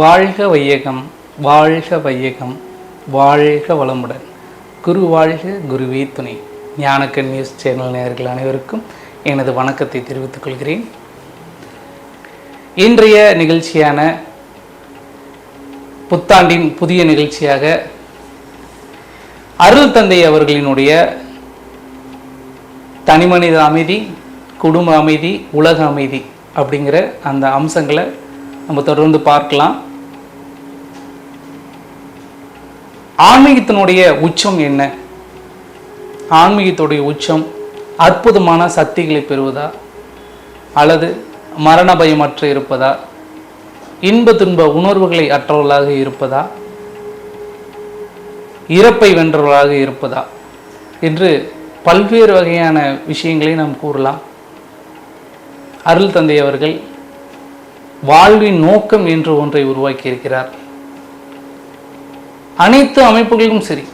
வாழ்க வையகம் வாழ்க வையகம் வாழ்க வளமுடன். குரு வாழ்க குருவே துணை. ஞானக்கண் நியூஸ் சேனல் நேயர்கள் அனைவருக்கும் எனது வணக்கத்தை தெரிவித்துக் கொள்கிறேன். இன்றைய நிகழ்ச்சியான புத்தாண்டின் புதிய நிகழ்ச்சியாக அருள் தந்தை அவர்களினுடைய தனிமனித அமைதி குடும்ப அமைதி உலக அமைதி அப்படிங்கிற அந்த அம்சங்களை நம்ம தொடர்ந்து பார்க்கலாம். ஆன்மீகத்தினுடைய உச்சம் என்ன? ஆன்மீகத்துடைய உச்சம் அற்புதமான சக்திகளை பெறுவதா? அல்லது மரண பயமற்று இருப்பதா? இன்ப துன்ப உணர்வுகளை அற்றவர்களாக இருப்பதா? இறப்பை வென்றவர்களாக இருப்பதா? என்று பல்வேறு வகையான விஷயங்களை நாம் கூறலாம். அருள் தந்தை அவர்கள் வாழ்வின் நோக்கம் என்று ஒன்றை உருவாக்கியிருக்கிறார். அனைத்து அமைப்புகளும் சரி.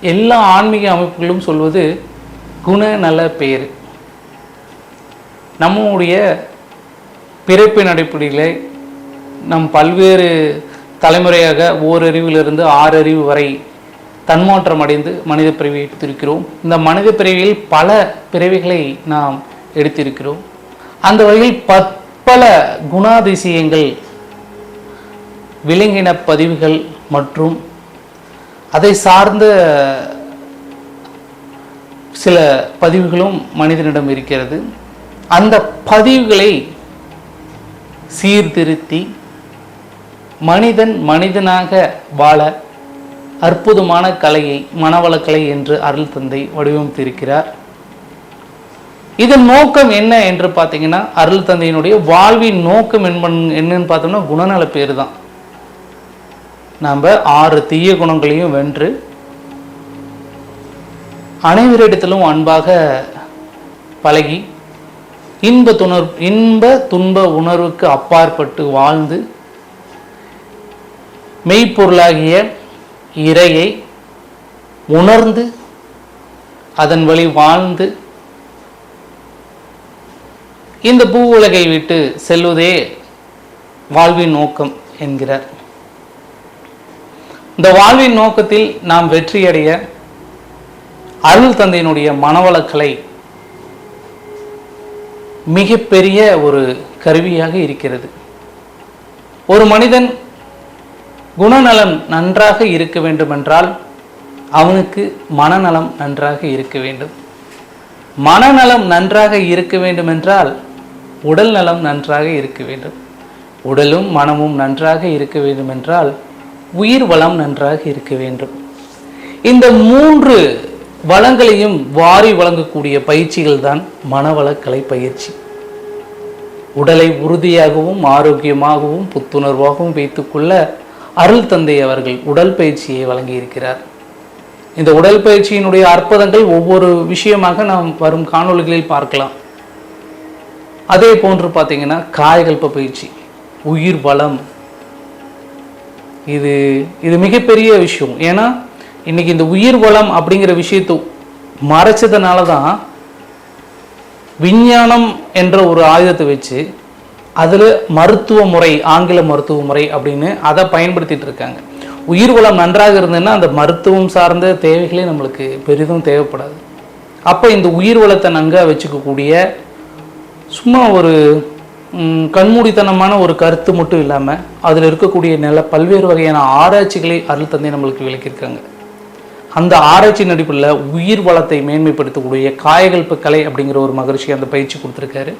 எல்லா ஆன்மீக அமைப்புகளும் சொல்வது குண நல பெயர் நம்முடைய பிறப்பின் அடிப்படையில் நம் பல்வேறு தலைமுறையாக ஓரறிவிலிருந்து ஆறறிவு வரை தன்மாற்றம் அடைந்து மனித பிறவி எடுத்திருக்கிறோம். இந்த மனித பிறவியில் பல பிறவிகளை நாம் எடுத்திருக்கிறோம். அந்த வகையில் பற்பல குணாதிசயங்கள் விலங்கின பதிவுகள் மற்றும் அதை சார்ந்த சில பதிவுகளும் மனிதனிடம் இருக்கிறது. அந்த பதிவுகளை சீர்திருத்தி மனிதன் மனிதனாக வாழ அற்புதமான கலையை மனவளக்கலை என்று அருள் தந்தை வடிவமைத்திருக்கிறார். இதன் நோக்கம் என்ன என்று பார்த்தீங்கன்னா அருள் தந்தையினுடைய வாழ்வின் நோக்கம் என்பன் என்னன்னு பார்த்தோம்னா குணநல பேர் தான் நாம் ஆறு தீய குணங்களையும் வென்று அனைவரிடத்திலும் அன்பாக பழகி இன்ப துணர் இன்ப துன்ப உணர்வுக்கு அப்பாற்பட்டு வாழ்ந்து மெய்ப்பொருளாகிய இறையை உணர்ந்து அதன் வழி வாழ்ந்து இந்த பூ உலகை விட்டு செல்வதே வாழ்வின் நோக்கம் என்கிறார். இந்த வாழ்வின் நோக்கத்தில் நாம் வெற்றியடைய அருள் தந்தையினுடைய மனவளக்கலை மிகப்பெரிய ஒரு கருவியாக இருக்கிறது. ஒரு மனிதன் குணநலம் நன்றாக இருக்க வேண்டுமென்றால் அவனுக்கு மனநலம் நன்றாக இருக்க வேண்டும். மனநலம் நன்றாக இருக்க வேண்டுமென்றால் உடல் நலம் நன்றாக இருக்க வேண்டும். உடலும் மனமும் நன்றாக இருக்க வேண்டுமென்றால் உயிர் வளம் நன்றாக இருக்க வேண்டும். இந்த மூன்று வளங்களையும் வாரி வழங்கக்கூடிய பயிற்சிகள் தான் மனவளக்கலை பயிற்சி. உடலை உறுதியாகவும் ஆரோக்கியமாகவும் புத்துணர்வாகவும் வைத்துக்கொள்ள அருள் தந்தை அவர்கள் உடல் பயிற்சியை வழங்கியிருக்கிறார். இந்த உடல் பயிற்சியினுடைய அற்புதங்கள் ஒவ்வொரு விஷயமாக நாம் வரும் காணொளிகளில் பார்க்கலாம். அதே போன்று பார்த்தீங்கன்னா காயகல்ப பயிற்சி உயிர் வளம் இது இது மிகப்பெரிய விஷயம். ஏன்னா இன்னைக்கு இந்த உயிர் வளம் அப்படிங்கிற விஷயத்தை மறைச்சதுனால தான் விஞ்ஞானம் என்ற ஒரு ஆயுதத்தை வச்சு அதில் மருத்துவ முறை ஆங்கில மருத்துவ முறை அப்படின்னு அதை பயன்படுத்திட்டு இருக்காங்க. உயிர் வளம் நன்றாக இருந்ததுன்னா அந்த மருத்துவம் சார்ந்த தேவைகளே நம்மளுக்கு பெரிதும் தேவைப்படாது. அப்போ இந்த உயிர் வளத்தை நன்காக வச்சுக்கக்கூடிய சும்மா ஒரு கண்மூடித்தனமான ஒரு கருத்து மட்டும் இல்லாமல் அதில் இருக்கக்கூடிய நில பல்வேறு வகையான ஆராய்ச்சிகளை அருள் தந்தை நம்மளுக்கு விளக்கியிருக்காங்க. அந்த ஆராய்ச்சி நடிப்பில் உயிர் வளத்தை மேன்மைப்படுத்தக்கூடிய காயகல்ப்பு கலை அப்படிங்கிற ஒரு மகிழ்ச்சி அந்த பயிற்சி கொடுத்துருக்காரு.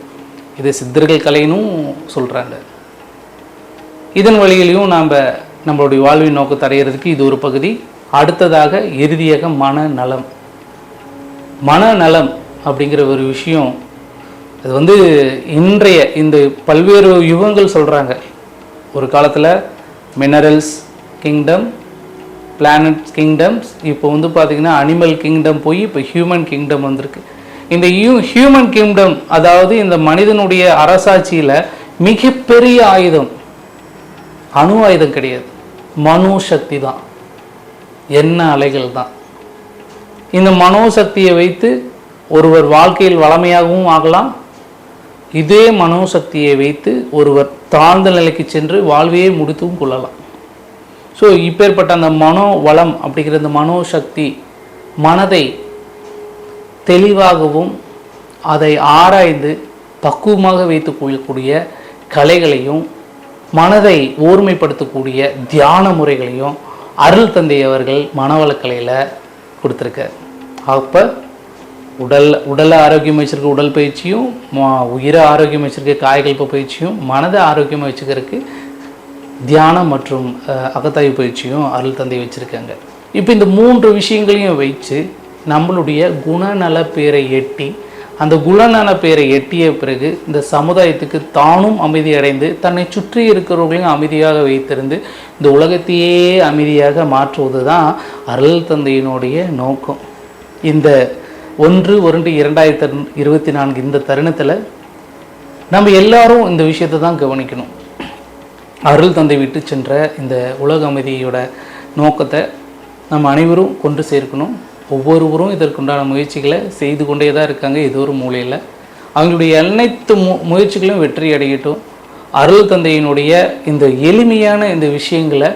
இதை சித்தர்கள் கலைனும் சொல்கிறாங்க இதன் வழியிலையும் நாம் நம்மளுடைய வாழ்வின் நோக்கத்தை அடையிறதுக்கு இது ஒரு பகுதி. அடுத்ததாக இறுதியாக மனநலம். மனநலம் அப்படிங்கிற ஒரு விஷயம் அது வந்து இன்றைய இந்த பல்வேறு யுகங்கள் சொல்கிறாங்க ஒரு காலத்தில் மினரல்ஸ் கிங்டம் பிளானட் கிங்டம்ஸ் இப்போ வந்து பார்த்திங்கன்னா அனிமல் கிங்டம் போய் இப்போ ஹியூமன் கிங்டம் வந்திருக்கு. இந்த ஹியூ ஹியூமன் கிங்டம் அதாவது இந்த மனிதனுடைய அரசாட்சியில் மிகப்பெரிய ஆயுதம் அணு ஆயுதம் கிடையாது. மனோசக்தி தான். என்ன அலைகள் தான். இந்த மனோசக்தியை வைத்து ஒருவர் வாழ்க்கையில் வளமையாகவும் ஆகலாம் இதே மனோசக்தியை வைத்து ஒருவர் தாழ்ந்த நிலைக்கு சென்று வாழ்வையே முடித்தும் கொள்ளலாம். ஸோ இப்பேற்பட்ட அந்த மனோ வளம் அப்படிங்கிற அந்த மனோசக்தி மனதை தெளிவாகவும் அதை ஆராய்ந்து பக்குவமாக வைத்துக் கொள்ளக்கூடிய கலைகளையும் மனதை ஓர்மைப்படுத்தக்கூடிய தியான முறைகளையும் அருள் தந்தை அவர்கள் மனவளக்கலையில் கொடுத்துருக்கார். அப்போ உடல் உடலை ஆரோக்கியம் வச்சுருக்க உடல் பயிற்சியும் உயிரை ஆரோக்கியம் வச்சுருக்க காய்கல்ப பயிற்சியும் மனதை ஆரோக்கியமாக வச்சுக்கிறதுக்கு தியானம் மற்றும் அகத்தாய்வு பயிற்சியும் அருள் தந்தை வச்சுருக்காங்க. இப்போ இந்த மூன்று விஷயங்களையும் வைத்து நம்மளுடைய குணநல பேரை எட்டி அந்த குணநல பேரை எட்டிய பிறகு இந்த சமுதாயத்துக்கு தானும் அமைதி அடைந்து தன்னை சுற்றி இருக்கிறவர்களையும் அமைதியாக வைத்திருந்து இந்த உலகத்தையே அமைதியாக மாற்றுவது தான் அருள் தந்தையினுடைய நோக்கம். இந்த ஒன்று ஒன்று இரண்டாயிரத்தி இருபத்தி நான்கு இந்த தருணத்தில் நம்ம எல்லாரும் இந்த விஷயத்தை தான் கவனிக்கணும். அருள் தந்தை விட்டு சென்ற இந்த உலக அமைதியோட நோக்கத்தை நம்ம அனைவரும் கொண்டு சேர்க்கணும். ஒவ்வொருவரும் இதற்குண்டான முயற்சிகளை செய்து கொண்டே தான் இருக்காங்க ஏதோ ஒரு மூலையில். அவங்களுடைய அனைத்து மு முயற்சிகளும் வெற்றி அடையட்டும். அருள் தந்தையினுடைய இந்த எளிமையான இந்த விஷயங்களை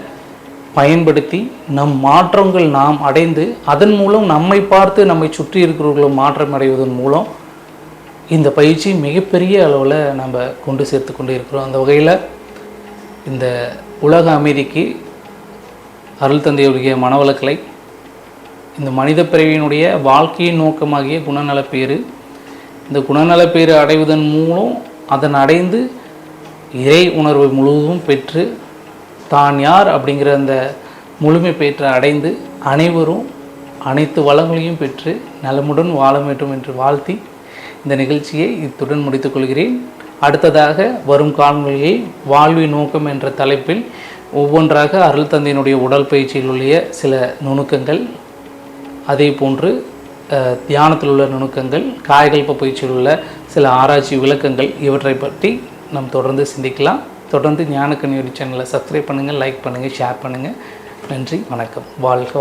பயன்படுத்தி நம் மாற்றங்கள் நாம் அடைந்து அதன் மூலம் நம்மை பார்த்து நம்மை சுற்றி இருக்கிறவர்களும் மாற்றம் அடைவதன் மூலம் இந்த பயிற்சி மிகப்பெரிய அளவில் நம்ம கொண்டு சேர்த்து கொண்டு இருக்கிறோம். அந்த வகையில் இந்த உலக அமைதிக்கு அருள் தந்தையுடைய மனவளக்கலை இந்த மனித பிறவியினுடைய வாழ்க்கையின் நோக்கமாகிய குணநலப்பேறு இந்த குணநலப்பேறு அடைவதன் மூலம் அதன் அடைந்து இறை உணர்வை முழுவதும் பெற்று தான் யார் அப்படிங்கிற அந்த முழுமை பெற்று அடைந்து அனைவரும் அனைத்து வளங்களையும் பெற்று நலமுடன் வாழ வேண்டும் என்று வாழ்த்தி இந்த நிகழ்ச்சியை இத்துடன் முடித்துக்கொள்கிறேன் அடுத்ததாக வரும் காலங்களிலே வாழ்வின் நோக்கம் என்ற தலைப்பில் ஒவ்வொன்றாக அருள் தந்தையினுடைய உடல் பயிற்சியில் உள்ள சில நுணுக்கங்கள். அதே போன்று தியானத்தில் உள்ள நுணுக்கங்கள் காயகல்ப பயிற்சியில் உள்ள சில ஆராய்ச்சி விளக்கங்கள் இவற்றை பற்றி நாம் தொடர்ந்து சிந்திக்கலாம். தொடர்ந்து ஞான கன்னியூரி சேனலை சப்ஸ்கிரைப் பண்ணுங்கள் லைக் பண்ணுங்கள் ஷேர் பண்ணுங்கள் நன்றி வணக்கம். வாழ்க